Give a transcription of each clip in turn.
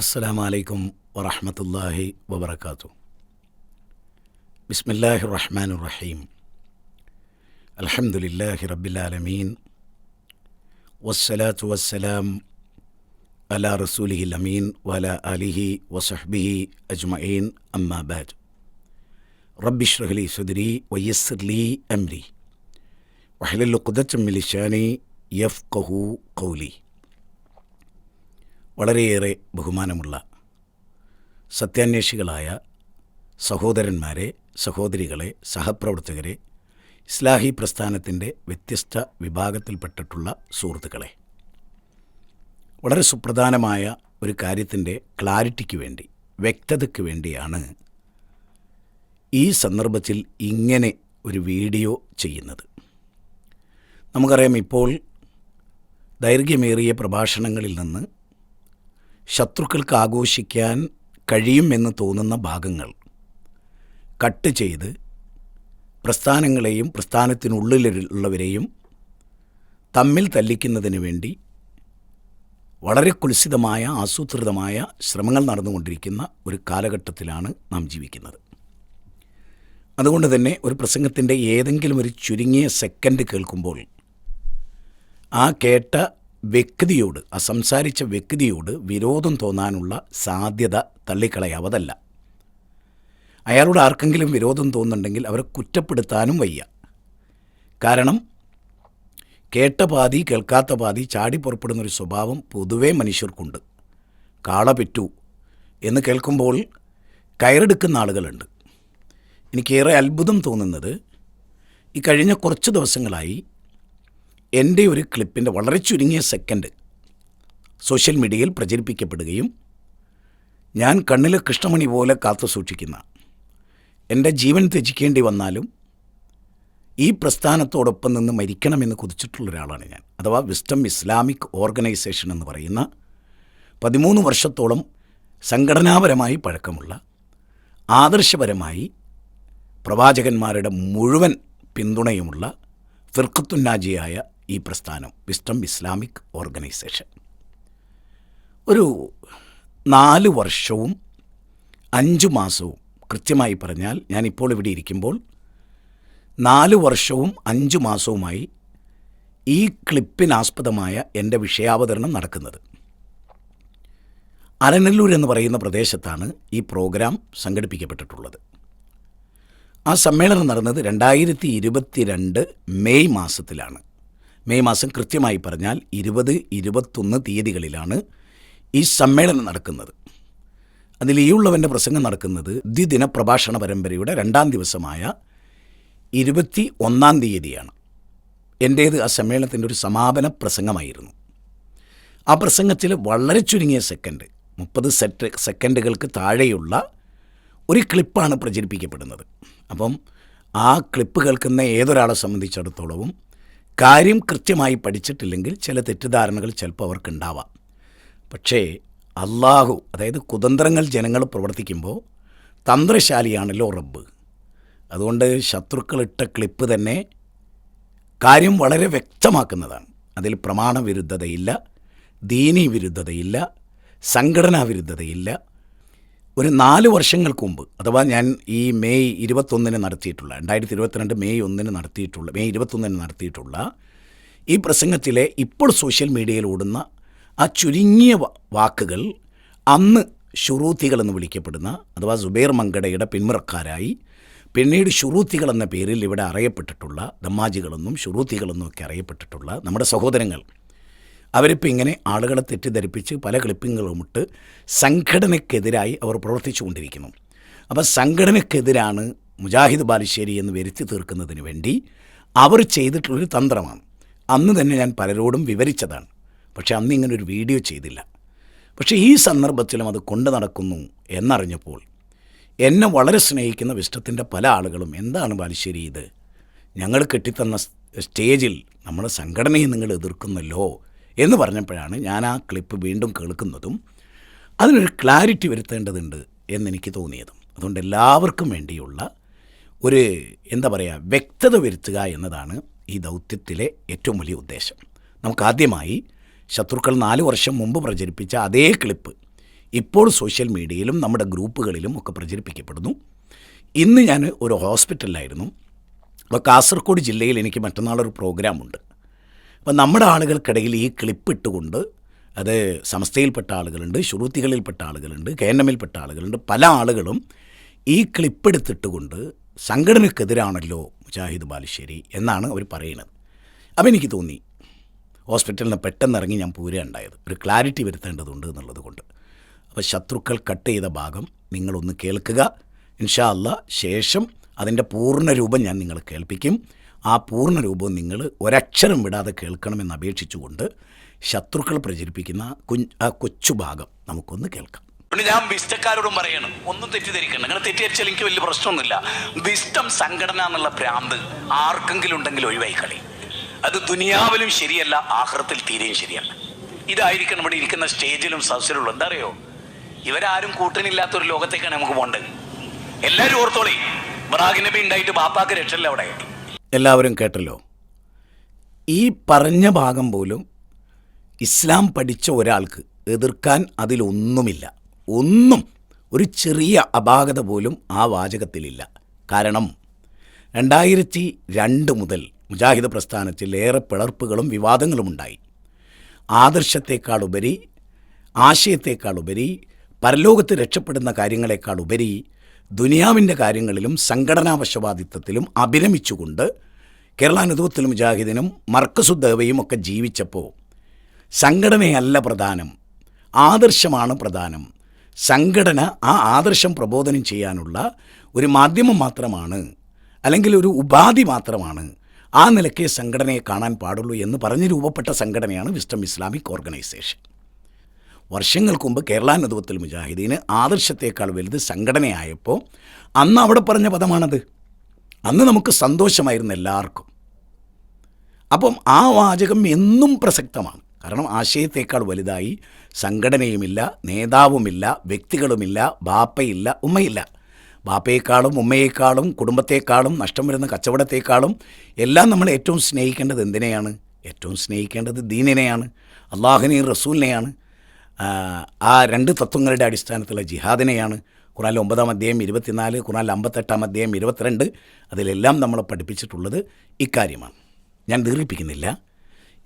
السلام عليكم ورحمة الله وبركاته. بسم الله الرحمن الرحيم. الحمد لله رب العالمين والصلاة والسلام على رسوله الأمين وعلى آله وصحبه أجمعين أما بعد. رب اشرح لي صدري ويسر لي أمري. واحلل عقدة من لساني يفقه قولي. വളരെയേറെ ബഹുമാനമുള്ള സത്യാന്വേഷികളായ സഹോദരന്മാരെ സഹോദരികളെ സഹപ്രവർത്തകരെ ഇസ്ലാഹി പ്രസ്ഥാനത്തിന്റെ വ്യത്യസ്ത വിഭാഗത്തിൽപ്പെട്ടിട്ടുള്ള സുഹൃത്തുക്കളെ. വളരെ സുപ്രധാനമായ ഒരു കാര്യത്തിന്റെ ക്ലാരിറ്റിക്ക് വേണ്ടി വ്യക്തതയ്ക്ക് വേണ്ടിയാണ് ഈ സന്ദർഭത്തിൽ ഇങ്ങനെ ഒരു വീഡിയോ ചെയ്യുന്നത്. നമുക്കറിയാം ഇപ്പോൾ ദൈർഘ്യമേറിയ പ്രഭാഷണങ്ങളിൽ നിന്ന് ശത്രുക്കൾക്ക് ആഘോഷിക്കാൻ കഴിയുമെന്ന് തോന്നുന്ന ഭാഗങ്ങൾ. കട്ട് ചെയ്ത് പ്രസ്ഥാനങ്ങളെയും പ്രസ്ഥാനത്തിനുള്ളിലുള്ളവരെയും തമ്മിൽ തല്ലിക്കുന്നതിന് വേണ്ടി വളരെ കുൽസിതമായ ആസൂത്രിതമായ ശ്രമങ്ങൾ നടന്നുകൊണ്ടിരിക്കുന്ന ഒരു കാലഘട്ടത്തിലാണ് നാം ജീവിക്കുന്നത്. അതുകൊണ്ട് തന്നെ ഒരു പ്രസംഗത്തിന്റെ ഏതെങ്കിലും ഒരു ചുരുങ്ങിയ സെക്കൻഡ് കേൾക്കുമ്പോൾ ആ കേട്ട വ്യക്തിയോട് ആ സംസാരിച്ച വ്യക്തിയോട് വിരോധം തോന്നാനുള്ള സാധ്യത തള്ളിക്കളയാവതല്ല. അയാളോട് ആർക്കെങ്കിലും വിരോധം തോന്നുന്നുണ്ടെങ്കിൽ അവരെ കുറ്റപ്പെടുത്താനും വയ്യ. കാരണം കേട്ട പാതി കേൾക്കാത്ത പാതി ചാടി പുറപ്പെടുന്നൊരു സ്വഭാവം പൊതുവേ മനുഷ്യർക്കുണ്ട്. കാള പെറ്റു എന്ന് കേൾക്കുമ്പോൾ കയറെടുക്കുന്ന ആളുകളുണ്ട്. എനിക്കേറെ അത്ഭുതം തോന്നുന്നത് ഈ കഴിഞ്ഞ കുറച്ച് ദിവസങ്ങളായി എന്റെ ഒരു ക്ലിപ്പിന്റെ വളരെ ചുരുങ്ങിയ സെക്കൻഡ് സോഷ്യൽ മീഡിയയിൽ പ്രചരിപ്പിക്കപ്പെടുകയും ഞാൻ കണ്ണിലെ കൃഷ്ണമണി പോലെ കാത്തു സൂക്ഷിക്കുന്ന എന്റെ ജീവൻ ത്യജിക്കേണ്ടി വന്നാലും ഈ പ്രസ്ഥാനത്തോടൊപ്പം നിന്ന് മരിക്കണമെന്ന് കുതിച്ചിട്ടുള്ള ഒരാളാണ് ഞാൻ അഥവാ വിസ്റ്റം ഇസ്ലാമിക് ഓർഗനൈസേഷൻ എന്ന് പറയുന്ന പതിമൂന്ന് വർഷത്തോളം സംഘടനാപരമായി പഴക്കമുള്ള ആദർശപരമായി പ്രവാചകന്മാരുടെ മുഴുവൻ പിന്തുണയുമുള്ള ഫിർഖത്തുന്നാജിയായ ഈ പ്രസ്ഥാനം വിസ്റ്റം ഇസ്ലാമിക് ഓർഗനൈസേഷൻ ഒരു നാല് വർഷവും അഞ്ച് മാസവും കൃത്യമായി പറഞ്ഞാൽ ഞാനിപ്പോൾ ഇവിടെ ഇരിക്കുമ്പോൾ നാല് വർഷവും അഞ്ച് മാസവുമായി ഈ ക്ലിപ്പിനാസ്പദമായ എന്റെ വിഷയാവതരണം നടക്കുന്നത്. അരനല്ലൂർ എന്ന് പറയുന്ന പ്രദേശത്താണ് ഈ പ്രോഗ്രാം സംഘടിപ്പിക്കപ്പെട്ടിട്ടുള്ളത്. ആ സമ്മേളനം നടന്നത് രണ്ടായിരത്തി ഇരുപത്തിരണ്ട് മെയ് മാസത്തിലാണ്. മെയ് മാസം കൃത്യമായി പറഞ്ഞാൽ ഇരുപത് ഇരുപത്തൊന്ന് തീയതികളിലാണ് ഈ സമ്മേളനം നടക്കുന്നത്. അതിൽ ഈ ഉള്ളവന്റെ പ്രസംഗം നടക്കുന്നത് ദ്വിദിന പ്രഭാഷണ പരമ്പരയുടെ രണ്ടാം ദിവസമായ ഇരുപത്തി ഒന്നാം തീയതിയാണ്. എന്റേത് ആ സമ്മേളനത്തിന്റെ ഒരു സമാപന പ്രസംഗമായിരുന്നു. ആ പ്രസംഗത്തിൽ വളരെ ചുരുങ്ങിയ സെക്കൻഡ് മുപ്പത് സെറ്റ് സെക്കൻഡുകൾക്ക് താഴെയുള്ള ഒരു ക്ലിപ്പാണ് പ്രചരിപ്പിക്കപ്പെടുന്നത്. അപ്പം ആ ക്ലിപ്പ് കേൾക്കുന്ന ഏതൊരാളെ സംബന്ധിച്ചിടത്തോളവും കാര്യം കൃത്യമായി പഠിച്ചിട്ടില്ലെങ്കിൽ ചില തെറ്റിദ്ധാരണകൾ ചിലപ്പോൾ അവർക്കുണ്ടാവാം. പക്ഷേ അള്ളാഹു അതായത് കുതന്ത്രങ്ങൾ ജനങ്ങൾ പ്രവർത്തിക്കുമ്പോൾ തന്ത്രശാലിയാണല്ലോ റബ്ബ്. അതുകൊണ്ട് ശത്രുക്കളിട്ട ക്ലിപ്പ് തന്നെ കാര്യം വളരെ വ്യക്തമാക്കുന്നതാണ്. അതിൽ പ്രമാണവിരുദ്ധതയില്ല ദീനീ വിരുദ്ധതയില്ല സംഘടനാ വിരുദ്ധതയില്ല ഒരു നാല് വർഷങ്ങൾക്ക് മുമ്പ് അഥവാ ഞാൻ ഈ മെയ് ഇരുപത്തൊന്നിന് നടത്തിയിട്ടുള്ള രണ്ടായിരത്തി ഇരുപത്തിരണ്ട് മെയ് ഒന്നിന് നടത്തിയിട്ടുള്ള മെയ് ഇരുപത്തൊന്നിന് നടത്തിയിട്ടുള്ള ഈ പ്രസംഗത്തിലെ ഇപ്പോൾ സോഷ്യൽ മീഡിയയിൽ ഓടുന്ന ആ ചുരുങ്ങിയ വാക്കുകൾ അന്ന് ഷുറൂത്തികൾ എന്ന് വിളിക്കപ്പെടുന്ന അഥവാ സുബൈർ മങ്കടയുടെ പിന്മുറക്കാരായി പിന്നീട് ഷുറൂത്തികൾ എന്ന പേരിൽ ഇവിടെ അറിയപ്പെട്ടിട്ടുള്ള ദമ്മാജികളെന്നും ഷുറൂത്തികളെന്നും ഒക്കെ അറിയപ്പെട്ടിട്ടുള്ള നമ്മുടെ സഹോദരങ്ങൾ അവരിപ്പോൾ ഇങ്ങനെ ആളുകളെ തെറ്റിദ്ധരിപ്പിച്ച് പല ക്ലിപ്പിങ്ങുകളുമിട്ട് സംഘടനയ്ക്കെതിരായി അവർ പ്രവർത്തിച്ചു കൊണ്ടിരിക്കുന്നു അപ്പോൾ സംഘടനയ്ക്കെതിരാണ് മുജാഹിദ് ബാലുശ്ശേരി എന്ന് വരുത്തി തീർക്കുന്നതിന് വേണ്ടി അവർ ചെയ്തിട്ടുള്ളൊരു തന്ത്രമാണ്. അന്ന് തന്നെ ഞാൻ പലരോടും വിവരിച്ചതാണ്. പക്ഷേ അന്ന് ഇങ്ങനെ ഒരു വീഡിയോ ചെയ്തില്ല. പക്ഷേ ഈ സന്ദർഭത്തിലും അത് കൊണ്ടു നടക്കുന്നു എന്നറിഞ്ഞപ്പോൾ എന്നെ വളരെ സ്നേഹിക്കുന്ന വിഷ്ടത്തിന്റെ പല ആളുകളും എന്താണ് ബാലുശ്ശേരി ഇത്? ഞങ്ങൾ കെട്ടിത്തന്ന സ്റ്റേജിൽ നമ്മുടെ സംഘടനയെ നിങ്ങൾ എതിർക്കുന്നല്ലോ? എന്ന് പറഞ്ഞപ്പോഴാണ് ഞാൻ ആ ക്ലിപ്പ് വീണ്ടും കേൾക്കുന്നതും അതിനൊരു ക്ലാരിറ്റി വരുത്തേണ്ടതുണ്ട് എന്നെനിക്ക് തോന്നിയതും. അതുകൊണ്ട് എല്ലാവർക്കും വേണ്ടിയുള്ള ഒരു എന്താ പറയുക വ്യക്തത വരുത്തുക എന്നതാണ് ഈ ദൗത്യത്തിലെ ഏറ്റവും വലിയ ഉദ്ദേശം. നമുക്കാദ്യമായി ശത്രുക്കൾ നാല് വർഷം മുമ്പ് പ്രചരിപ്പിച്ച അതേ ക്ലിപ്പ് ഇപ്പോൾ സോഷ്യൽ മീഡിയയിലും നമ്മുടെ ഗ്രൂപ്പുകളിലും ഒക്കെ പ്രചരിപ്പിക്കപ്പെടുന്നു. ഇന്ന് ഞാൻ ഒരു ഹോസ്പിറ്റലിലായിരുന്നു. അപ്പോൾ കാസർഗോഡ് ജില്ലയിൽ എനിക്ക് മറ്റന്നാളൊരു പ്രോഗ്രാമുണ്ട്. അപ്പോൾ നമ്മുടെ ആളുകൾക്കിടയിൽ ഈ ക്ലിപ്പ് ഇട്ടുകൊണ്ട് അത് സംസ്ഥയിൽപ്പെട്ട ആളുകളുണ്ട് ശ്രുതികളിൽപ്പെട്ട ആളുകളുണ്ട് കെ എൻ എമ്മിൽപ്പെട്ട ആളുകളുണ്ട് പല ആളുകളും ഈ ക്ലിപ്പ് എടുത്തിട്ടുകൊണ്ട് സംഘടനക്കെതിരാണല്ലോ മുജാഹിദ് ബാലുശ്ശേരി എന്നാണ് അവർ പറയുന്നത്. അപ്പോൾ എനിക്ക് തോന്നി ഹോസ്പിറ്റലിൽ നിന്ന് പെട്ടെന്ന് ഇറങ്ങി ഞാൻ പോരുകയുണ്ടായത് ഒരു ക്ലാരിറ്റി വരുത്തേണ്ടതുണ്ട് എന്നുള്ളത് കൊണ്ട്. അപ്പോൾ ശത്രുക്കൾ കട്ട് ചെയ്ത ഭാഗം നിങ്ങളൊന്ന് കേൾക്കുക. ഇൻഷാ അല്ല ശേഷം അതിന്റെ പൂർണ രൂപം ഞാൻ നിങ്ങളെ കേൾപ്പിക്കും. ആ പൂർണ രൂപം നിങ്ങൾ ഒരക്ഷരം വിടാതെ കേൾക്കണമെന്ന് അപേക്ഷിച്ചുകൊണ്ട് ശത്രുക്കൾ പ്രചരിപ്പിക്കുന്ന കൊച്ചു ഭാഗം നമുക്കൊന്ന് കേൾക്കാം. ഞാൻ വിസ്റ്റക്കാരോടും പറയണം. ഒന്നും തെറ്റിദ്ധരിക്കണം അങ്ങനെ തെറ്റിദ്ധരിച്ചാൽ എനിക്ക് വലിയ പ്രശ്നമൊന്നുമില്ല. വിസ്റ്റം സംഘടന എന്നുള്ള ഭ്രാന്ത് ആർക്കെങ്കിലും ഉണ്ടെങ്കിൽ ഒഴിവായി കളി. അത് ദുനിയാവിലും ശരിയല്ല ആഹൃത്തിൽ തീരെയും ശരിയല്ല. ഇതായിരിക്കണം ഇവിടെ ഇരിക്കുന്ന സ്റ്റേജിലും സദസ്സിലുള്ള എന്താ അറിയോ? ഇവരാരും കൂട്ടനില്ലാത്ത ഒരു ലോകത്തേക്കാണ് നമുക്ക് പോകേണ്ടത്. എല്ലാവരും ഓർത്തോളി. ബറാഖ് നബി ഉണ്ടായിട്ട് ബാപ്പാക്ക് രക്ഷല്ല അവിടെ. എല്ലാവരും കേട്ടല്ലോ. ഈ പറഞ്ഞ ഭാഗം പോലും ഇസ്ലാം പഠിച്ച ഒരാൾക്ക് എതിർക്കാൻ അതിലൊന്നുമില്ല. ഒന്നും ഒരു ചെറിയ അപാകത പോലും ആ വാചകത്തിലില്ല. കാരണം രണ്ടായിരത്തി രണ്ട് മുതൽ മുജാഹിദ് പ്രസ്ഥാനത്തിൽ ഏറെ പിളർപ്പുകളും വിവാദങ്ങളും ഉണ്ടായി. ആദർശത്തെക്കാളുപരി ആശയത്തെക്കാളുപരി പരലോകത്ത് രക്ഷപ്പെടുന്ന കാര്യങ്ങളെക്കാളുപരി ദുനിയാവിന്റെ കാര്യങ്ങളിലും സംഘടനാവശവാദിത്വത്തിലും അഭിരമിച്ചുകൊണ്ട് കേരള നേതൃത്വത്തിൽ മുജാഹിദിനും മർക്കസുദ്ദേവയും ഒക്കെ ജീവിച്ചപ്പോൾ സംഘടനയല്ല പ്രധാനം ആദർശമാണ് പ്രധാനം. സംഘടന ആ ആദർശം പ്രബോധനം ചെയ്യാനുള്ള ഒരു മാധ്യമം മാത്രമാണ് അല്ലെങ്കിൽ ഒരു ഉപാധി മാത്രമാണ് ആ നിലയ്ക്ക് സംഘടനയെ കാണാൻ പാടുള്ളൂ എന്ന് പറഞ്ഞ് രൂപപ്പെട്ട സംഘടനയാണ് വിസ്റ്റം ഇസ്ലാമിക് ഓർഗനൈസേഷൻ. വർഷങ്ങൾക്ക് മുമ്പ് കേരള നേതൃത്വത്തിൽ മുജാഹിദീന് ആദർശത്തേക്കാൾ വലുത് സംഘടനയായപ്പോൾ അന്ന് അവിടെ പറഞ്ഞ പദമാണത്. അന്ന് നമുക്ക് സന്തോഷമായിരുന്നു എല്ലാവർക്കും. അപ്പം ആ വാചകം എന്നും പ്രസക്തമാണ്. കാരണം ആശയത്തേക്കാൾ വലുതായി സംഘടനയുമില്ല നേതാവുമില്ല വ്യക്തികളുമില്ല ബാപ്പയില്ല ഉമ്മയില്ല. ബാപ്പയെക്കാളും ഉമ്മയേക്കാളും കുടുംബത്തേക്കാളും നഷ്ടം വരുന്ന കച്ചവടത്തെക്കാളും എല്ലാം നമ്മൾ ഏറ്റവും സ്നേഹിക്കേണ്ടത് എന്തിനെയാണ്? ഏറ്റവും സ്നേഹിക്കേണ്ടത് ദീനിനെയാണ് അള്ളാഹുനെയും റസൂലിനെയാണ്. ആ, രണ്ട് തത്വങ്ങളുടെ അടിസ്ഥാനത്തിലുള്ള ജിഹാദിനെയാണ് ഖുറാൻ ഒമ്പതാം അധ്യായം ഇരുപത്തിനാല് ഖുറാൻ അമ്പത്തെട്ടാം അധ്യായം ഇരുപത്തിരണ്ട് അതിലെല്ലാം നമ്മളെ പഠിപ്പിച്ചിട്ടുള്ളത് ഇക്കാര്യമാണ്. ഞാൻ ദീർഘിപ്പിക്കുന്നില്ല.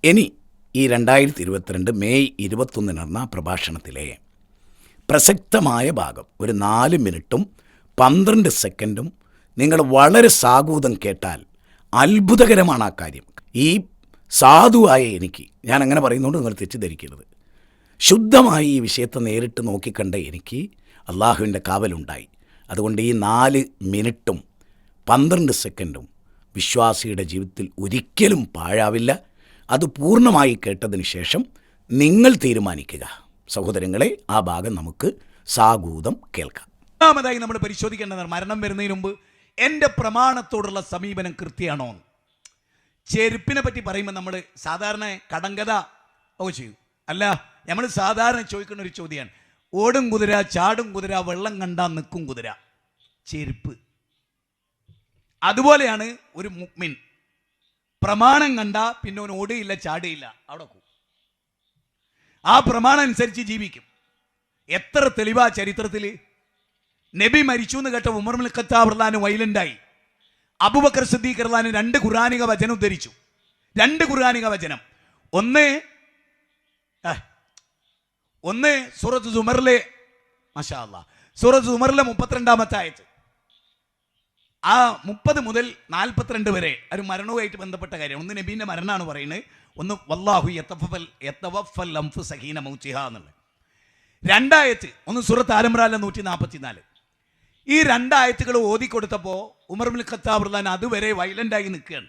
ഇനി ഈ രണ്ടായിരത്തി ഇരുപത്തിരണ്ട് മെയ് ഇരുപത്തൊന്നിന് നടന്ന പ്രഭാഷണത്തിലെ പ്രസക്തമായ ഭാഗം ഒരു നാല് മിനിറ്റും പന്ത്രണ്ട് സെക്കൻഡും നിങ്ങൾ വളരെ സാഗൂതം കേട്ടാൽ അത്ഭുതകരമാണ് ആ കാര്യം. ഈ സാധുവായ എനിക്ക് ഞാൻ അങ്ങനെ പറയുന്നതുകൊണ്ട് നിങ്ങൾ തെറ്റിദ്ധരിക്കരുത്. ശുദ്ധമായി ഈ വിഷയത്തെ നേരിട്ട് നോക്കിക്കണ്ട എനിക്ക് അള്ളാഹുവിന്റെ കാവലുണ്ടായി. അതുകൊണ്ട് ഈ നാല് മിനിറ്റും പന്ത്രണ്ട് സെക്കൻഡും വിശ്വാസിയുടെ ജീവിതത്തിൽ ഒരിക്കലും പാഴാവില്ല. അത് പൂർണമായി കേട്ടതിന് ശേഷം നിങ്ങൾ തീരുമാനിക്കുക. സഹോദരങ്ങളെ ആ ഭാഗം നമുക്ക് സാഗൂതം കേൾക്കാം. ഒന്നാമതായി നമ്മൾ പരിശോധിക്കേണ്ടതാണ് മരണം വരുന്നതിന് മുമ്പ് എന്റെ പ്രമാണത്തോടുള്ള സമീപനം കൃത്യമാണോ ചെരുപ്പിനെ പറ്റി പറയുമ്പോൾ നമ്മൾ സാധാരണ കടങ്കഥ ഒക്കെ ചെയ്യും. അല്ല നമ്മൾ സാധാരണ ചോദിക്കുന്ന ഒരു ചോദ്യമാണ് ഓടും കുതിര ചാടും കുതിര വെള്ളം കണ്ടാൽ നിൽക്കും കുതിര. ചെരുപ്പ്. അതുപോലെയാണ് ഒരു മുക്മിൻ. പ്രമാണം കണ്ട പിന്നെ അവൻ ഓടുകയില്ല ചാടുകയില്ല. അവിടെ പോകും ആ പ്രമാണം അനുസരിച്ച് ജീവിക്കും. എത്ര തെളിവാ ചരിത്രത്തിൽ നബി മരിച്ചു എന്ന് കേട്ട ഉമർ ഖത്താബ് വൈലന്റായി അബുബക്കർ സിദ്ദീഖ് റഹ്ലാൻ രണ്ട് ഖുറാനിക വചനം ഉദ്ധരിച്ചു. രണ്ട് ഖുറാനിക വചനം. ഒന്ന് ഒന്ന് സൂറത്ത് സുമറിലെ മാഷാ സൂറത്ത് സുമറിലെ മുപ്പത്തിരണ്ടാമത്തെ ആയത്ത് ആ മുപ്പത് മുതൽ നാൽപ്പത്തിരണ്ട് വരെ ഒരു മരണവുമായിട്ട് ബന്ധപ്പെട്ട കാര്യം. ഒന്ന് നബീന്റെ മരണമാണ് പറയുന്നത്. ഒന്ന് വല്ലാഹു യത്തഫൽ സഹീന മൗത്തിഹ എന്നുള്ളത്. രണ്ടായത്ത് ഒന്ന് സുറത്ത് ആലംറാല നൂറ്റി നാൽപ്പത്തി നാല് ഈ രണ്ടായത്തുകൾ ഓതിക്കൊടുത്തപ്പോൾ ഉമർ മുൽ ഖത്താബ് റുലാൻ അതുവരെ വയലന്റായി നിൽക്കുകയാണ്.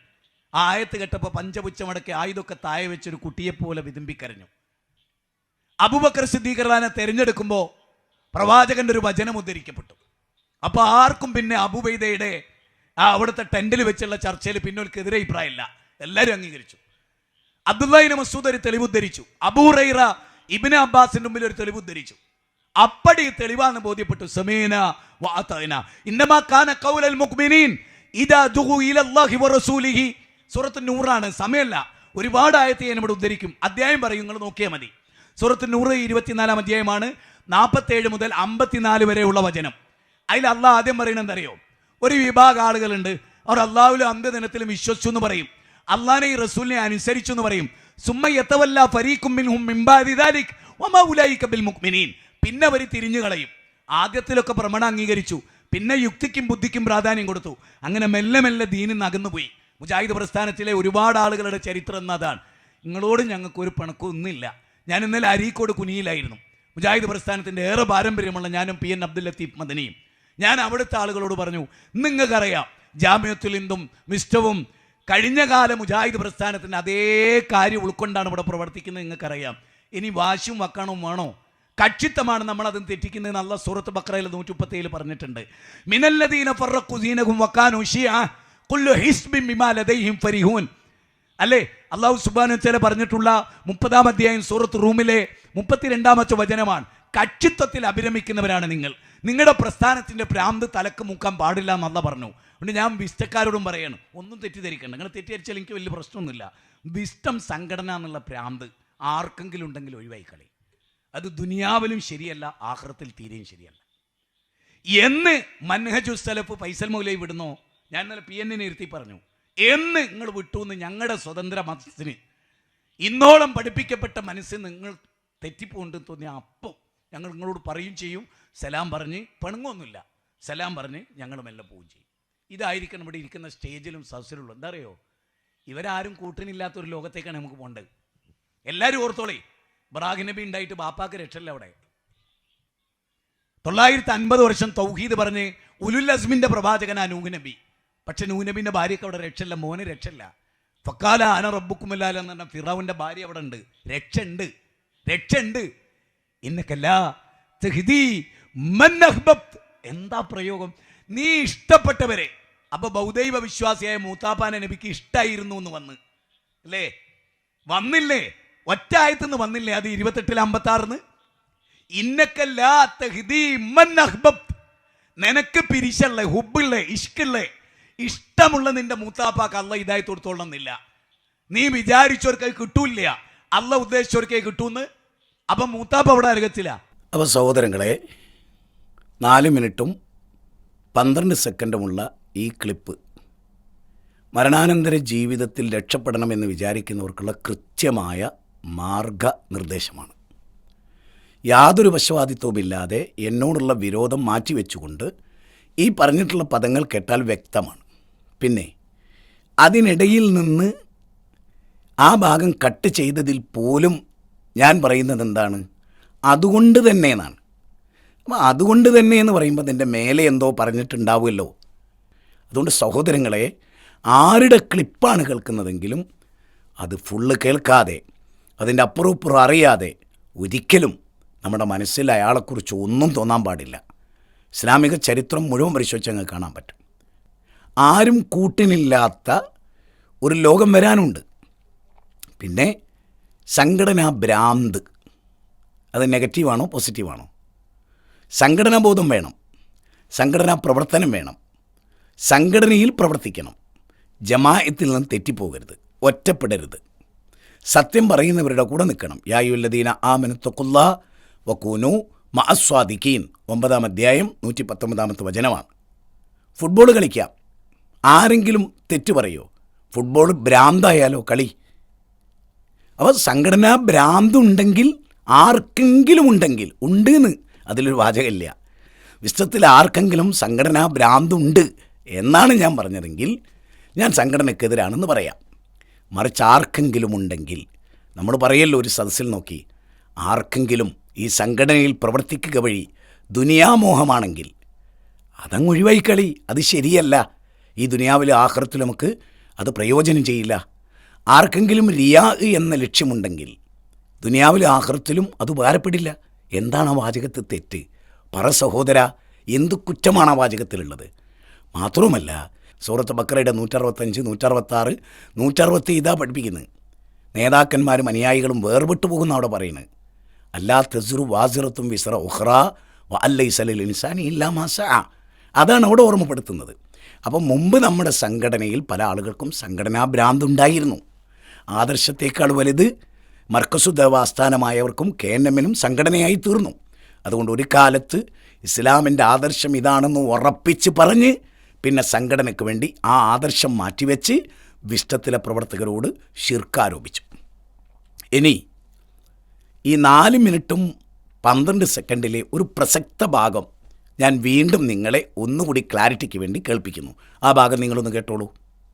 ആ ആയത്ത് കേട്ടപ്പോൾ പഞ്ചപുച്ചമടക്കി ആയുധമൊക്കെ താഴെ വെച്ചൊരു കുട്ടിയെപ്പോലെ വിതുമ്പിക്കരഞ്ഞു. അബുബക്കർ സിദ്ദീഖർലാനെ തിരഞ്ഞെടുക്കുമ്പോൾ പ്രവാചകന്റെ ഒരു വചനം ഉദ്ധരിക്കപ്പെട്ടു. അപ്പോൾ ആർക്കും പിന്നെ അബുബൈദയുടെ ആ അവിടുത്തെ ടെന്റിൽ വെച്ചുള്ള ചർച്ചയിൽ പിന്നോൽക്കെതിരെ അഭിപ്രായമില്ല. എല്ലാവരും അംഗീകരിച്ചു. അബ്ദുല്ലാഹിന് മസൂദ് ഒരു തെളിവ് ഉദ്ധരിച്ചു. അബൂറൈറ ഇബിന് അബ്ബാസിന്റെ മുമ്പിൽ ഒരു തെളിവ് ഉദ്ധരിച്ചു. അപ്പടി തെളിവാന്ന് ബോധ്യപ്പെട്ടു. സമീന ഇന്നമാ കാന ഇദാ വറസൂലിഹി നൂറാണ്. സമയമല്ല. ഒരുപാട് ആയത്തെ ഞാൻ ഇവിടെ ഉദ്ധരിക്കും. അദ്ധ്യായം പറയും. നിങ്ങൾ നോക്കിയാൽ മതി. സൂറത്ത് നൂറ് ഇരുപത്തിനാലാം അധ്യായമാണ് നാൽപ്പത്തേഴ് മുതൽ അമ്പത്തിനാല് വരെയുള്ള വചനം. അതിൽ അള്ളാഹ് ആദ്യം പറയുന്നത് അറിയോ ഒരു വിഭാഗം ആളുകളുണ്ട്. അവർ അള്ളാഹുലും അന്ത്യദിനത്തിലും വിശ്വസിച്ചു എന്ന് പറയും. അള്ളാഹിനെ ഈ റസൂലിനെ അനുസരിച്ചു എന്ന് പറയും. സുമ്മ എത്തവല്ല ഫരീഖും പിന്നെ അവർ തിരിഞ്ഞു കളയും. ആദ്യത്തിലൊക്കെ ഭ്രമണം അംഗീകരിച്ചു. പിന്നെ യുക്തിക്കും ബുദ്ധിക്കും പ്രാധാന്യം കൊടുത്തു. അങ്ങനെ മെല്ലെ മെല്ലെ ദീനിൽ നിന്ന് അകന്നുപോയി. മുജാഹിദ് പ്രസ്ഥാനത്തിലെ ഒരുപാട് ആളുകളുടെ ചരിത്രം എന്നതാണ് നിങ്ങളോട് ഞങ്ങൾക്ക് ഒരു പിണക്കൊന്നുമില്ല ഞാൻ ഇന്നലെ അരീക്കോട് കുനിയിലായിരുന്നു. മുജാഹിദ് പ്രസ്ഥാനത്തിന്റെ ഏറെ പാരമ്പര്യമുള്ള ഞാനും പി എൻ അബ്ദുൽ ലത്തീഫ് മദനിയും. ഞാൻ അവിടുത്തെ ആളുകളോട് പറഞ്ഞു നിങ്ങൾക്കറിയാം ജാമ്യത്തിൽ നിന്നും മിസ്റ്റവും കഴിഞ്ഞ കാല മുജാഹിദ് പ്രസ്ഥാനത്തിന്റെ അതേ കാര്യം ഉൾക്കൊണ്ടാണ് ഇവിടെ പ്രവർത്തിക്കുന്നത് നിങ്ങൾക്കറിയാം. ഇനി വാശും വക്കണവും വേണോ? കക്ഷിത്തമാണ് നമ്മൾ അതും തെറ്റിക്കുന്നത് നല്ല സൂറത്ത് ബക്രയിൽ നൂറ്റി മുപ്പത്തേഴ് പറഞ്ഞിട്ടുണ്ട്. മിനല്ലദീന ഫറക്കുദീനകും വക്കാനും ഷിയാ കുല്ലു ഹിസ്ബിം ബിമാ ലദൈഹിം ഫരിഹൂൻ. അല്ലേ? അള്ളാഹു സുബാനു ചില പറഞ്ഞിട്ടുള്ള മുപ്പതാം അധ്യായം സൂറത്ത് റൂമിലെ മുപ്പത്തിരണ്ടാമത്തെ വചനമാണ് കക്ഷിത്വത്തിൽ അഭിരമിക്കുന്നവരാണ് നിങ്ങൾ. നിങ്ങളുടെ പ്രസ്ഥാനത്തിന്റെ പ്രാന്ത് തലക്ക് മുക്കാൻ പാടില്ല എന്നല്ല പറഞ്ഞു. അതുകൊണ്ട് ഞാൻ വിസ്റ്റക്കാരോടും പറയാണ് ഒന്നും തെറ്റിദ്ധരിക്കണ്ട. നിങ്ങൾ തെറ്റിദ്ധരിച്ചാൽ എനിക്ക് വലിയ പ്രശ്നമൊന്നുമില്ല. വിസ്റ്റം സംഘടന എന്നുള്ള പ്രാന്ത് ആർക്കെങ്കിലും ഉണ്ടെങ്കിൽ ഒഴിവായി കളി. അത് ദുനിയാവിലും ശരിയല്ല ആഹ്റത്തിൽ തീരെയും ശരിയല്ല. എന്ന് മൻഹജു സലഫ് ഫൈസൽ മൗലൈ വിടുന്നോ. ഞാൻ ഇന്നലെ പി എന്നിനെ ഇരുത്തി പറഞ്ഞു. എന്ന് നിങ്ങൾ വിട്ടു എന്ന് ഞങ്ങളുടെ സ്വതന്ത്ര മതത്തിന്. ഇന്നോളം പഠിപ്പിക്കപ്പെട്ട മനസ്സിൽ നിങ്ങൾ തെറ്റിപ്പോണ്ട് തോന്നിയ അപ്പം ഞങ്ങൾ നിങ്ങളോട് പറയും ചെയ്യും. സലാം പറഞ്ഞ് പെണുങ്ങൊന്നുമില്ല. സലാം പറഞ്ഞ് ഞങ്ങൾ മെല്ലെ പോവുകയും ചെയ്യും. ഇതായിരിക്കണം ഇവിടെ ഇരിക്കുന്ന സ്റ്റേജിലും സദസ്സിലുള്ള എന്താ അറിയോ ഇവരാരും കൂട്ടിനില്ലാത്ത ഒരു ലോകത്തേക്കാണ് നമുക്ക് പോകേണ്ടത്. എല്ലാവരും ഓർത്തോളേ. ഇബ്രാഹിം നബി ഉണ്ടായിട്ട് ബാപ്പാക്ക് രക്ഷല്ല അവിടെ. തൊള്ളായിരത്തി അൻപത് വർഷം തൗഹീദ് പറഞ്ഞ് ഉലുൽ അസ്മിന്റെ പ്രവാചകനാ നൂഹ് നബി. പക്ഷെ നൂനബിന്റെ ഭാര്യയ്ക്ക് അവിടെ രക്ഷയില്ല മോന് രക്ഷയില്ല. ഫക്കാല ആന റബ്ബുക്കുമല്ലാല എന്ന് പറഞ്ഞാൽ ഫിറാവിന്റെ ഭാര്യ അവിടെ ഉണ്ട്. രക്ഷ ഉണ്ട് രക്ഷ ഉണ്ട് ഇന്നക്കല്ല എന്താ പ്രയോഗം? നീ ഇഷ്ടപ്പെട്ടവരെ. അപ്പൊ ബൗദ്ധൈവ വിശ്വാസിയായ മൂത്താപ്പാന നബിക്ക് ഇഷ്ടായിരുന്നു എന്ന് വന്ന്. അല്ലേ? വന്നില്ലേ? ഒറ്റ ആയത്തുനിന്ന് വന്നില്ലേ? അത് ഇരുപത്തെട്ടിൽ അമ്പത്തി ആറിന് നിനക്ക് പിരിശല്ലേ ഹുബുള്ള ഇഷ്കുള്ള ഇഷ്ടമുള്ള നിന്റെ മൂത്താപ്പാക്ക് അല്ല ഇതായി കൊടുത്തോളന്നില്ല നീ വിചാരിച്ചവർക്ക് കിട്ടൂല്ല. കിട്ടൂല അല്ല ഉദ്ദേശിച്ചവർക്ക് കിട്ടൂന്ന്. അപ്പം മൂത്താപ്പ അവിടെ അരകത്തില്ല അപ്പോൾ സഹോദരങ്ങളെ നാല് മിനിറ്റും പന്ത്രണ്ട് സെക്കൻഡുമുള്ള ഈ ക്ലിപ്പ് മരണാനന്തര ജീവിതത്തിൽ രക്ഷപ്പെടണമെന്ന് വിചാരിക്കുന്നവർക്കുള്ള കൃത്യമായ മാർഗനിർദ്ദേശമാണ്. യാതൊരു വശവാദിത്വവുമില്ലാതെ എന്നോടുള്ള വിരോധം മാറ്റിവെച്ചുകൊണ്ട് ഈ പറഞ്ഞിട്ടുള്ള പദങ്ങൾ കേട്ടാൽ വ്യക്തമാണ്. പിന്നെ അതിനിടയിൽ നിന്ന് ആ ഭാഗം കട്ട് ചെയ്തതിൽ പോലും ഞാൻ പറയുന്നത് എന്താണ്? അതുകൊണ്ട് തന്നെ എന്നാണ് അപ്പം അതുകൊണ്ട് തന്നെ എന്ന് പറയുമ്പോൾ അതിന്റെ മേലെ എന്തോ പറഞ്ഞിട്ടുണ്ടാവുമല്ലോ. അതുകൊണ്ട് സഹോദരങ്ങളെ ആരുടെ ക്ലിപ്പാണ് കേൾക്കുന്നതെങ്കിലും അത് ഫുള്ള് കേൾക്കാതെ അതിന്റെ അപ്പുറപ്പുറം അറിയാതെ ഒരിക്കലും നമ്മുടെ മനസ്സിൽ അയാളെക്കുറിച്ച് ഒന്നും തോന്നാൻ പാടില്ല. ഇസ്ലാമിക ചരിത്രം മുഴുവൻ പരിശോധിച്ച് അങ്ങ് കാണാൻ പറ്റും. ആരും കൂട്ടിനില്ലാത്ത ഒരു ലോകം വരാനുണ്ട്. പിന്നെ സംഘടനാ ഭ്രാന്ത്. അത് നെഗറ്റീവാണോ പോസിറ്റീവാണോ സംഘടനാബോധം വേണം. സംഘടനാ പ്രവർത്തനം വേണം. സംഘടനയിൽ പ്രവർത്തിക്കണം. ജമായത്തിൽ നിന്ന് തെറ്റിപ്പോകരുത്. ഒറ്റപ്പെടരുത്. സത്യം പറയുന്നവരുടെ കൂടെ നിൽക്കണം. യായുല്ലദീന ആമനത്തൊക്കുള്ള വക്കൂനു മഅസ്വാദിക്കീൻ ഒമ്പതാം അധ്യായം നൂറ്റി പത്തൊമ്പതാമത്തെ വചനമാണ്. ഫുട്ബോൾ കളിക്കാം. ആരെങ്കിലും തെറ്റ് പറയോ? ഫുട്ബോൾ ഭ്രാന്തായാലോ കളി? അപ്പോൾ സംഘടനാ ഭ്രാന്തുണ്ടെങ്കിൽ ആർക്കെങ്കിലും ഉണ്ടെങ്കിൽ ഉണ്ട് എന്ന് അതിലൊരു വാചകമില്ല. വിശ്വത്തിൽ ആർക്കെങ്കിലും സംഘടനാ ഭ്രാന്തുണ്ട് എന്നാണ് ഞാൻ പറഞ്ഞതെങ്കിൽ ഞാൻ സംഘടനയ്ക്കെതിരാണെന്ന് പറയാം. മറിച്ച് ആർക്കെങ്കിലും ഉണ്ടെങ്കിൽ നമ്മൾ പറയല്ലോ ഒരു സദസ്സിൽ നോക്കി ആർക്കെങ്കിലും ഈ സംഘടനയിൽ പ്രവർത്തിക്കുക വഴി ദുനിയാമോഹമാണെങ്കിൽ അതങ്ങ് ഒഴിവായിക്കളി അത് ശരിയല്ല. ഈ ദുനിയാവിലെ ആഹ്റത്തിൽ നമുക്ക് അത് പ്രയോജനം ചെയ്യില്ല. ആർക്കെങ്കിലും റിയാ എന്ന ലക്ഷ്യമുണ്ടെങ്കിൽ ദുനിയാവിലെ ആഹ്റത്തിലും അത് ഉപകാരപ്പെടില്ല. എന്താണ് ആ വാചകത്തിൽ തെറ്റ്? പറ സഹോദര എന്ത് കുറ്റമാണ് ആ വാചകത്തിലുള്ളത്? മാത്രവുമല്ല സൂറത്ത് ബക്കറയുടെ നൂറ്ററുപത്തഞ്ച് നൂറ്ററുപത്താറ് നൂറ്ററുപത്തി ഇതാ പഠിപ്പിക്കുന്നത് നേതാക്കന്മാരും അനുയായികളും വേർപെട്ടു പോകുന്ന അവിടെ പറയുന്നത് അല്ലാ തെസുറു വാസിറത്തും വിസറ ഉഹ്റ വ അല്ലൈസലിൽ ഇൻസാനി ഇല്ലാ മാസ അതാണ് അവിടെ ഓർമ്മപ്പെടുത്തുന്നത്. അപ്പം മുമ്പ് നമ്മുടെ സംഘടനയിൽ പല ആളുകൾക്കും സംഘടനാ ഭ്രാന്തുണ്ടായിരുന്നു ആദർശത്തേക്കാൾ വലുത് മർക്കസുദേവ ആസ്ഥാനമായവർക്കും കെ എൻ എമ്മിനും സംഘടനയായി തീർന്നു. അതുകൊണ്ട് ഒരു കാലത്ത് ഇസ്ലാമിന്റെ ആദർശം ഇതാണെന്ന് ഉറപ്പിച്ച് പറഞ്ഞ് പിന്നെ സംഘടനയ്ക്ക് വേണ്ടി ആ ആദർശം മാറ്റിവെച്ച് വിഷ്ടത്തിലെ പ്രവർത്തകരോട് ഷിർക്കാരോപിച്ചു ഇനി ഈ നാല് മിനിറ്റും പന്ത്രണ്ട് സെക്കൻഡിലെ ഒരു പ്രസക്ത ഭാഗം ഞാൻ വീണ്ടും നിങ്ങളെ ഒന്നുകൂടി ക്ലാരിറ്റിക്ക് വേണ്ടി കേൾപ്പിക്കുന്നു. ആ ഭാഗം നിങ്ങളൊന്ന് കേട്ടോളൂ.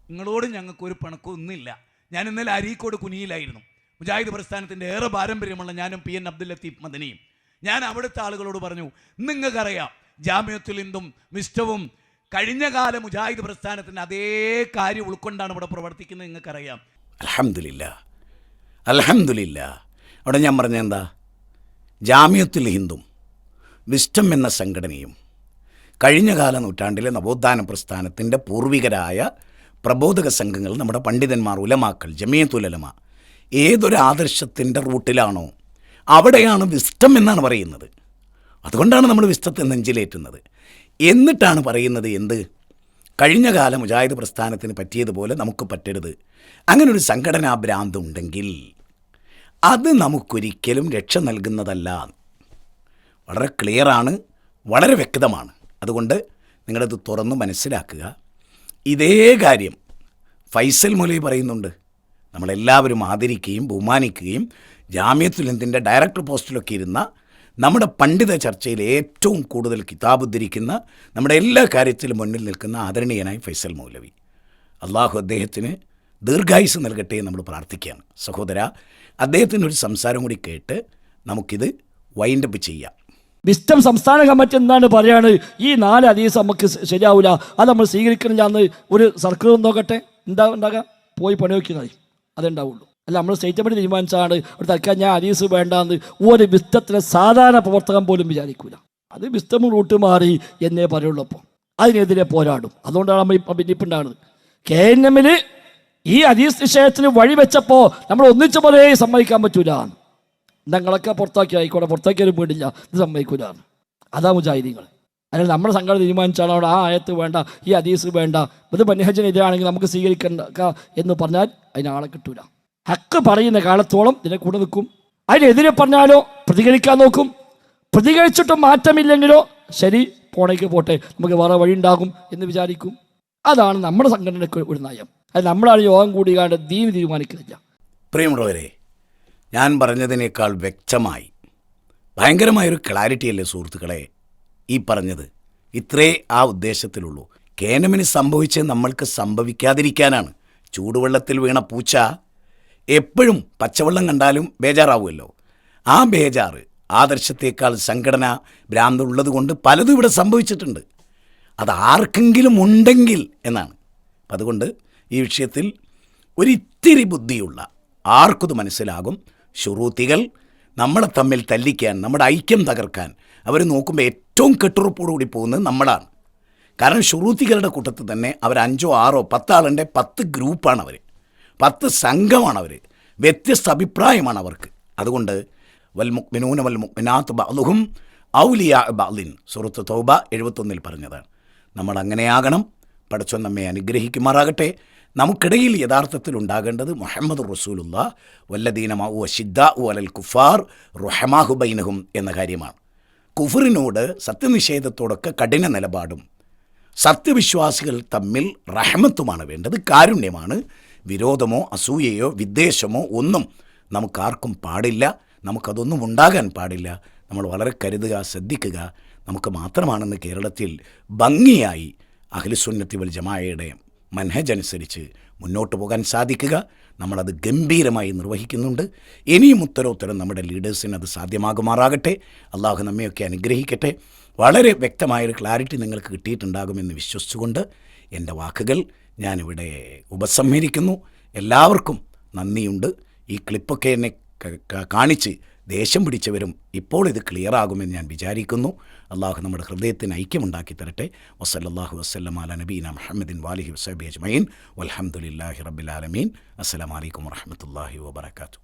നിങ്ങളോട് ഞങ്ങൾക്ക് ഒരു പണക്കൊന്നുമില്ല ഞാൻ ഇന്നലെ അരീക്കോട് കുനിയിലായിരുന്നു. മുജാഹിദ് പ്രസ്ഥാനത്തിന്റെ ഏറെ പാരമ്പര്യമുള്ള ഞാനും പി എൻ അബ്ദുൽ ലത്തീഫ് മദനിയും. ഞാൻ അവിടുത്തെ ആളുകളോട് പറഞ്ഞു നിങ്ങൾക്കറിയാം ജാമ്യത്തിൽ ഇന്തും മിസ്റ്റവും കഴിഞ്ഞ കാല മുജാഹിദ് പ്രസ്ഥാനത്തിന്റെ അതേ കാര്യം ഉൾക്കൊണ്ടാണ് ഇവിടെ പ്രവർത്തിക്കുന്നത് നിങ്ങൾക്കറിയാം. അലഹമില്ല അലഹമില്ല അവിടെ ഞാൻ പറഞ്ഞ എന്താ? ജാമ്യത്തുൽ ഹിന്ദും വിസ്റ്റം എന്ന സംഘടനയും കഴിഞ്ഞ കാല നൂറ്റാണ്ടിലെ നവോത്ഥാന പ്രസ്ഥാനത്തിന്റെ പൂർവികരായ പ്രബോധക സംഘങ്ങൾ നമ്മുടെ പണ്ഡിതന്മാർ ഉലമാക്കൾ ജമിയത്തുലമ ഏതൊരു ആദർശത്തിന്റെ റൂട്ടിലാണോ അവിടെയാണ് വിസ്റ്റം എന്നാണ് പറയുന്നത്. അതുകൊണ്ടാണ് നമ്മൾ വിസ്റ്റത്തെ നെഞ്ചിലേറ്റുന്നത്. എന്നിട്ടാണ് പറയുന്നത് എന്ത്? കഴിഞ്ഞ കാല മുജാഹിദ് പ്രസ്ഥാനത്തിന് പറ്റിയതുപോലെ നമുക്ക് പറ്റരുത്. അങ്ങനൊരു ഒരു സംഘടനാ ഭ്രാന്ത് ഉണ്ടെങ്കിൽ അത് നമുക്കൊരിക്കലും രക്ഷ നൽകുന്നതല്ല വളരെ ക്ലിയറാണ് വളരെ വ്യക്തമാണ്. അതുകൊണ്ട് നിങ്ങളത് തുറന്ന് മനസ്സിലാക്കുക. ഇതേ കാര്യം ഫൈസൽ മൊലി പറയുന്നുണ്ട്. നമ്മളെല്ലാവരും ആദരിക്കുകയും ബഹുമാനിക്കുകയും ജാമ്യത്തുലന്തിന്റെ ഡയറക്ടർ പോസ്റ്റിലൊക്കെ ഇരുന്ന നമ്മുടെ പണ്ഡിത ചർച്ചയിൽ ഏറ്റവും കൂടുതൽ കിതാബ് ഉദ്ധരിക്കുന്ന നമ്മുടെ എല്ലാ കാര്യത്തിലും മുന്നിൽ നിൽക്കുന്ന ആദരണീയനായ ഫൈസൽ മൗലവി. അള്ളാഹു അദ്ദേഹത്തിന് ദീർഘായുസ് നൽകട്ടെ എന്ന് നമ്മൾ പ്രാർത്ഥിക്കുകയാണ്. സഹോദര അദ്ദേഹത്തിന്റെ ഒരു സംസാരം കൂടി കേട്ട് നമുക്കിത് വൈൻഡപ്പ് ചെയ്യാം. വിസ്റ്റം സംസ്ഥാന കമ്മിറ്റി എന്താണ് പറയാണ് ഈ നാല് അതീസ് നമുക്ക് ശരിയാവില്ല അത് നമ്മൾ സ്വീകരിക്കണില്ല എന്ന് ഒരു സർക്കിൾ നോക്കട്ടെ. എന്താ ഉണ്ടാകാം? പോയി പണി വയ്ക്കുന്നതായി അതുണ്ടാവുള്ളൂ. അല്ല നമ്മൾ സ്റ്റേറ്റ് തീരുമാനിച്ചാണ് ഒരു തൽക്കാലം ഞാൻ അതീസ് വേണ്ടാന്ന് ഒരു വിസ്തത്തിലെ സാധാരണ പ്രവർത്തകൻ പോലും വിചാരിക്കൂല. അത് വിസ്തം റൂട്ട് മാറി എന്നേ പറയുള്ളൂ അപ്പോൾ. അതിനെതിരെ പോരാടും. അതുകൊണ്ടാണ് നമ്മൾ ഇപ്പം ഭിന്നിപ്പുണ്ടാകുന്നത്. കെ എൻ എമ്മിൽ ഈ അതീസ് വിഷയത്തിന് വഴിവെച്ചപ്പോൾ നമ്മൾ ഒന്നിച്ചു പോലെ സമ്മതിക്കാൻ പറ്റൂല ഞങ്ങളൊക്കെ പുറത്താക്കി ആയിക്കോട്ടെ പുറത്താക്കിയാലും വീടില്ല. ഇത് സമ്മതിക്കൂലാണ് അതാ മുജാഹിദീങ്ങൾ. അല്ലെങ്കിൽ നമ്മുടെ സംഘടന തീരുമാനിച്ചാണ് അവിടെ ആ ആയത്ത് വേണ്ട ഈ അദീസ് വേണ്ട. ഇത് ബന്യഹജനെതിരാണെങ്കിൽ നമുക്ക് സ്വീകരിക്കേണ്ട എന്ന് പറഞ്ഞാൽ അതിനാളെ കിട്ടൂല. ഹക്ക് പറയുന്ന കാലത്തോളം ഇതിനെ കൂടെ നിൽക്കും. അതിനെതിരെ പറഞ്ഞാലോ പ്രതികരിക്കാൻ നോക്കും. പ്രതികരിച്ചിട്ടും മാറ്റമില്ലെങ്കിലോ ശരി പോണേക്ക് പോട്ടെ. നമുക്ക് വേറെ വഴി ഉണ്ടാകും എന്ന് വിചാരിക്കും. അതാണ് നമ്മുടെ സംഘടനയ്ക്ക് ഒരു നയം. അത് നമ്മളാണ് യോഗം കൂടി കാണ്ട് ദീന് തീരുമാനിക്കുന്നില്ല. പ്രിയമുള്ളവരെ ഞാൻ പറഞ്ഞതിനേക്കാൾ വ്യക്തമായി ഭയങ്കരമായൊരു ക്ലാരിറ്റി അല്ലേ സുഹൃത്തുക്കളെ? ഈ പറഞ്ഞത് ഇത്രേ ആ ഉദ്ദേശത്തിലുള്ളൂ. കേനമിന് സംഭവിച്ച് നമ്മൾക്ക് സംഭവിക്കാതിരിക്കാനാണ്. ചൂടുവെള്ളത്തിൽ വീണ പൂച്ച എപ്പോഴും പച്ചവെള്ളം കണ്ടാലും ബേജാറാവുമല്ലോ. ആ ബേജാറ് ആദർശത്തേക്കാൾ സംഘടന ഭ്രാന്തുള്ളത് കൊണ്ട് പലതും ഇവിടെ സംഭവിച്ചിട്ടുണ്ട്. അത് ആർക്കെങ്കിലും ഉണ്ടെങ്കിൽ എന്നാണ്. അതുകൊണ്ട് ഈ വിഷയത്തിൽ ഒരിത്തിരി ബുദ്ധിയുള്ള ആർക്കത് മനസ്സിലാകും. ഷുറൂത്തികൾ നമ്മളെ തമ്മിൽ തല്ലിക്കാൻ നമ്മുടെ ഐക്യം തകർക്കാൻ അവർ നോക്കുമ്പോൾ ഏറ്റവും കെട്ടുറപ്പോടുകൂടി പോകുന്നത് നമ്മളാണ്. കാരണം ഷുറൂത്തികളുടെ കൂട്ടത്തിൽ തന്നെ അവർ അഞ്ചോ ആറോ പത്താളുടെ പത്ത് ഗ്രൂപ്പാണ് അവർ പത്ത് സംഘമാണ് അവർ വ്യത്യസ്ത അഭിപ്രായമാണ് അവർക്ക്. അതുകൊണ്ട് വൽ മുക്മിനൂന വൽ മുക്മിനാത്ത് ബഅ്ലുഹും ഔലിയ ബാലിൻ സുഹൃത്ത് തൗബ എഴുപത്തൊന്നിൽ പറഞ്ഞതാണ്. നമ്മൾ അങ്ങനെയാകണം പടച്ചോൻ നമ്മെ അനുഗ്രഹിക്കുമാറാകട്ടെ. നമുക്കിടയിൽ യഥാർത്ഥത്തിൽ ഉണ്ടാകേണ്ടത് മുഹമ്മദ് റസൂലുള്ള വല്ലദീനമാവു അഷിദ്ദ അലൽ കുഫാർ റുഹമാഹു ബൈനഹും എന്ന കാര്യമാണ്. കുഫറിനോട് സത്യനിഷേധത്തോടൊക്കെ കഠിന നിലപാടും. സത്യവിശ്വാസികൾ തമ്മിൽ റഹമത്തുമാണ് വേണ്ടത്. കാരുണ്യമാണ്. വിരോധമോ അസൂയയോ വിദ്വേഷമോ ഒന്നും നമുക്കാർക്കും പാടില്ല. നമുക്കതൊന്നും ഉണ്ടാകാൻ പാടില്ല. നമ്മൾ വളരെ കരുതുക ശ്രദ്ധിക്കുക. നമുക്ക് മാത്രമാണെന്ന് കേരളത്തിൽ ഭംഗിയായി അഖിലുസുന്നത്തി വൽ ജമായയുടെ മൻഹജ് അനുസരിച്ച് മുന്നോട്ട് പോകാൻ സാധിക്കുക. നമ്മളത് ഗംഭീരമായി നിർവഹിക്കുന്നുണ്ട്. ഇനിയും ഉത്തരോത്തരം നമ്മുടെ ലീഡേഴ്സിന് അത് സാധ്യമാകുമാറാകട്ടെ. അള്ളാഹു നമ്മയൊക്കെ അനുഗ്രഹിക്കട്ടെ. വളരെ വ്യക്തമായൊരു ക്ലാരിറ്റി നിങ്ങൾക്ക് കിട്ടിയിട്ടുണ്ടാകുമെന്ന് വിശ്വസിച്ചുകൊണ്ട് എന്റെ വാക്കുകൾ ഞാനിവിടെ ഉപസംഹരിക്കുന്നു. എല്ലാവർക്കും നന്ദിയുണ്ട്. ഈ ക്ലിപ്പൊക്കെ എന്നെ കാണിച്ച് ദേഷ്യം പിടിച്ചവരും ഇപ്പോൾ ഇത് ക്ലിയർ ആകുമെന്ന് ഞാൻ വിചാരിക്കുന്നു. അള്ളാഹു നമ്മുടെ ഹൃദയത്തിന് ഐക്യമുണ്ടാക്കി തരട്ടെ. വസല്ലാഹു വസ്ലം അല നബീന മുഹമ്മദിൻ വാലിഹി വസബി അജ്മീൻ വലഹമുല്ലാഹി റബ്ബിലാലമീൻ അസ്സലാമലൈക്കും വറഹമത്തല്ലാഹി വാബർക്കാത്തു